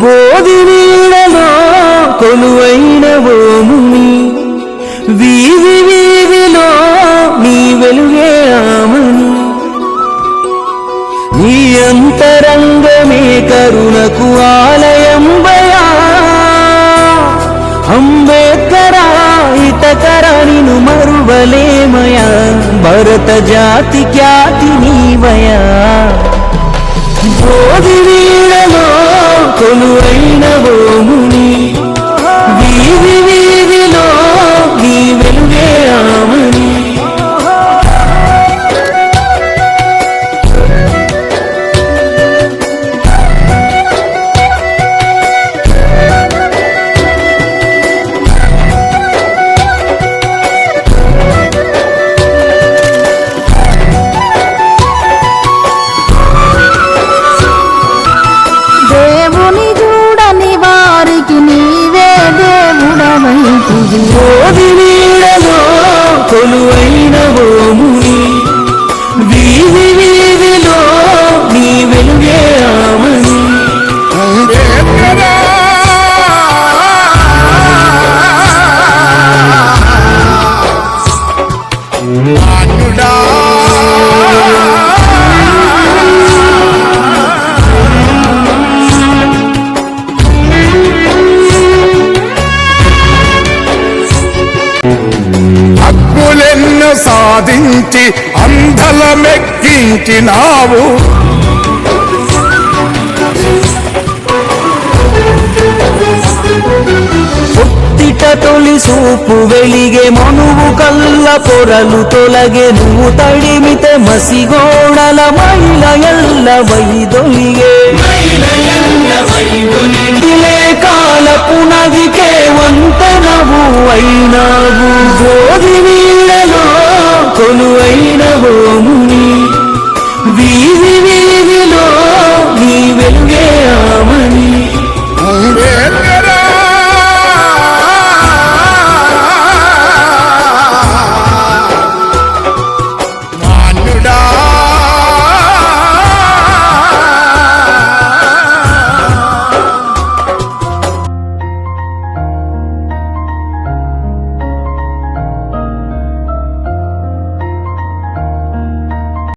బోధి నీడలో కొలువైన ఓముని వీధి వీధిలో నీ వెలుగే ఆమని. నీ అంతరంగమే కరుణకు ఆలయం బయా. అంబేద్కర్ మరువలేమయా భరత జాతి ఖ్యాతి నీవయా. జోగి వీడలో love you. హక్కులెన్ను సాధించి అంధలమెక్కించినావు పుట్టిట తొలి సూపు వెలిగే మనువు కల్ల పొరలు తొలగే నువ్వు తడిమితే మసిగోడల మహిళ ఎల్ల వైదొలిగే